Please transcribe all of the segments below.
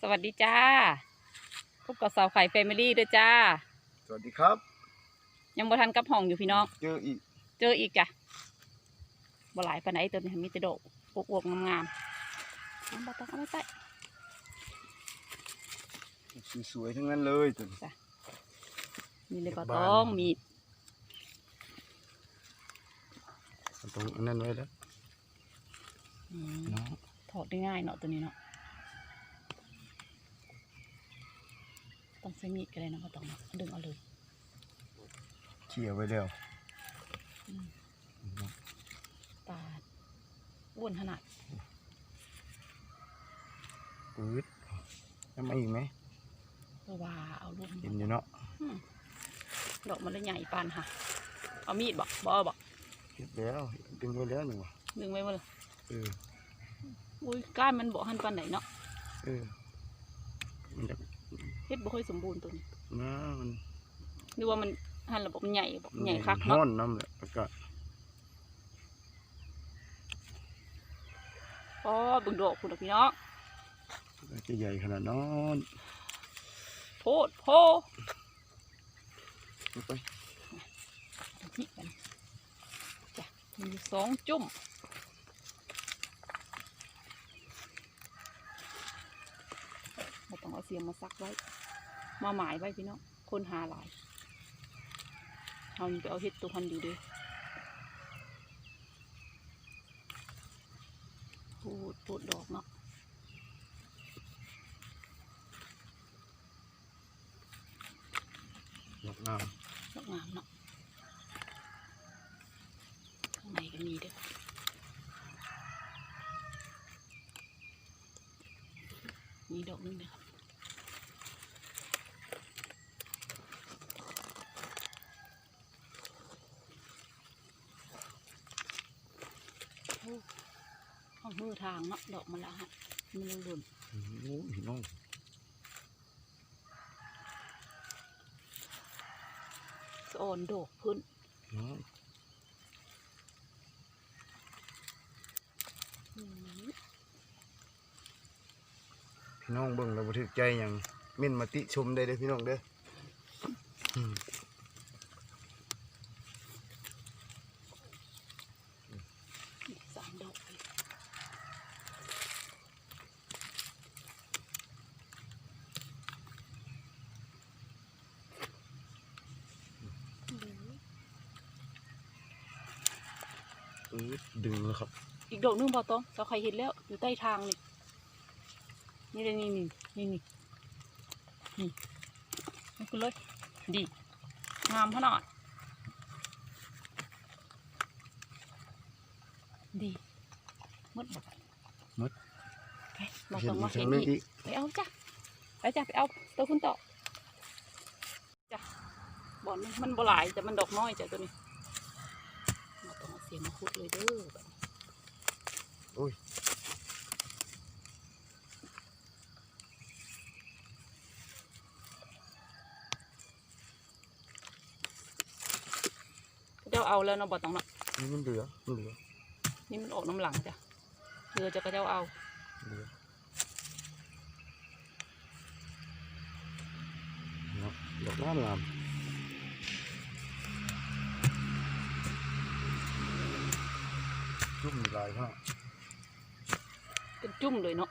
สวัสดีจ้าพบกับสาวไข่แฟมิลี่ด้วยจ้า สวัสดีครับ ยังบ่ทันกลับห้องอยู่พี่น้อง เจออีก เจออีกจ้ะบ่หลายปานไหนตัวนี้มีแต่ดอกอวบๆงามๆเอาบ่ต้องเอามาใส่สวยๆทั้งนั้นเลยตัวนี้มีเลยบ่บ้านต้องมีเอาตรงอันนั้นไว้แล้วอืมเนาะถอดได้ง่ายเนาะตัวนี้เนาะต้อง ใช้มีดก็ได้นะบ่ต้องเนาะดึงเอาเลยเขี่ยไว้แล้วอืมปาดอ้วนขนาดปื๊ดแล้วมาอีกไหมเพราะว่าเอาลูกเห็นอยู่เนาะอืมดอกมันเลยใหญ่ปานค่ะ เอามีดบอกบเอาบอกเห็นแล้วดึงไว้แล้วนี่หวะดึงไว้บ่เลยเอออุ้ยก้านมันบอกหันปานไหนเนาะเออมันจะ เฮ็ดบ่ค่อยสมบูรณ์ตัวนี้น้ามันหรือว่ามันหันระบบมันใหญ่บอกใหญ่คักห้อเนาะนน้ำแหละอากาศอ๋อเบึงดอกคุณพี่น้องจะใหญ่ขนาดนั้นโพดโพเอาไปนี่กันจ้ะมีสองจุ่ม เราต้องเอาเสียมมาซักไว้ มาหมายไว้พี่น้องคนหาหลายเอานี่ไปเอาเห็ดตัวพันอยู่เดิพูดพูดดอกเนาะดอกงามดอกงามเนาะข้างในก็มีเด้อมีดอกหนึงนะครับ โอ้ ห้องมือทางเนาะดอกมะละฮะมันหล่นโอ้โหพี่น้องสะออนดอกพื้นน้องพี่น้องเบิ่งเราบันทึกใจอย่างเม่นมาติชมได้เด้อพี่น้องเด้อกสามดอกเลยอืม ปื๊ดดึงแล้วครับ อีกดอกหนึงพอต้องเราใครเห็นแล้วอยู่ใต้ทางนี่นี่เลยนี่นี่นี่นี่นี่นี่คุณเลยดีงามขนาดดีมดบอกมดไปมาเห็ต้นองมาทาเห็งนนี้อีอีกกไปเอาจ้ะไปจ้ะไปเอาตัวคุณต่อจ้ะบอนมันมันบ่หลายแต่มันดอกน้อยจ้ะตัวนี้มาต้องเอาเสียงมาคุดเลยเด้อบัดนี้โอ้ยเจ้าเอาแล้วเนาะบ่ต้องเนาะนี่มันเหลือมันเหลือ นี่มันออกน้ำหลังจ้ะเรือจะก็เจ้าเอาเหลือเนาะดอกงามงาม จุ่มมีลายข้างเป็นจุ่มเลยเนาะ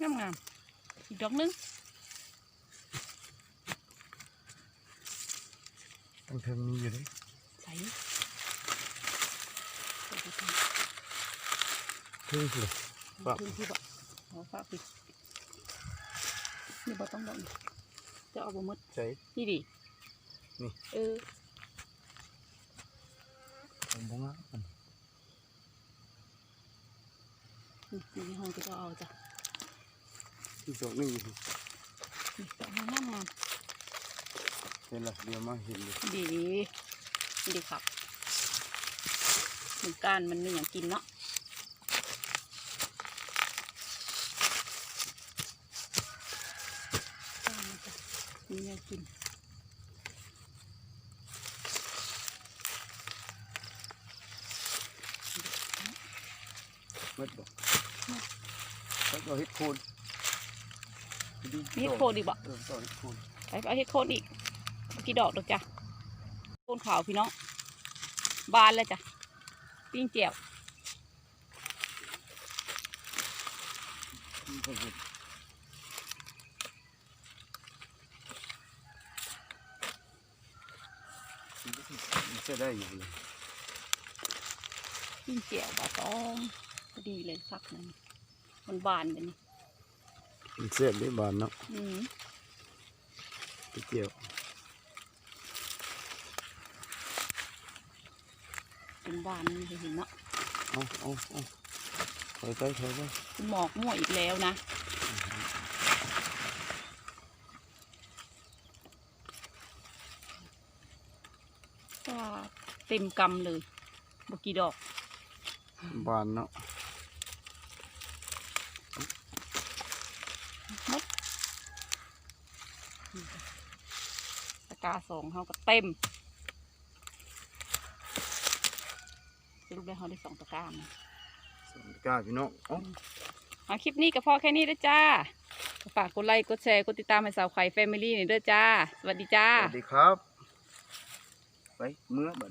งามงามๆอีกดอกหนึงตั้งเทิงมีอยู่เลยใส่ ใส่ไปก่อนเทิงสิฝากพื้นที่บ่เอาฝากปิดนี่บ่ต้องดอกจะเอาบ่มดใช่นี่ดินี่เออผมบ้งอะนี่นี่ห้องจะเอาจ้ะอีกดอกหนึงอยู่นี่ดอกงามงามเห็นละเดี๋ยวมาเห็นเลยดีดีครับ เหมือนกันมันมีอย่างกินเนาะมีแนวกินเม็ดบ่แล้วก็เฮ็ดโคนมีเห็ดโคนอีกบ่เออต่อเฮ็ดโคนไปเอาเห็ดโคนอีกเมื่อกี่ดอกดอกจ้ะโคนขาวพี่น้องบานเลยจ้ะ ปิ้งเจียวนี่ก็เฮ็ดมันจะได้อยู่เลยปิ้งเจียวบาตองพอดีเลยสักหนึงมันบานเลยนี่มันเสียบได้บานเนาะอืมไปเกี่ยว เป็นบานนี่เห็นเนาะเอาเอาเอาถอยไปถอยไปหมอกมั่วอีกแล้วนะก็เต็มกำเลยบกี่ดอก บานเนาะตะกร้าสองเขาก็เต็มสรุป ได้เขาได้สองตะกร้านะสวัสดีครับพี่น้องเอ้าเอาคลิปนี้ก็พอแค่นี้เด้อจ้า ฝากกดไลค์กดแชร์กดติดตามให้สาวไข่แฟมิลี่หน่อยเด้อจ้า สวัสดีจ้า สวัสดีครับ ไปเมื่อบัด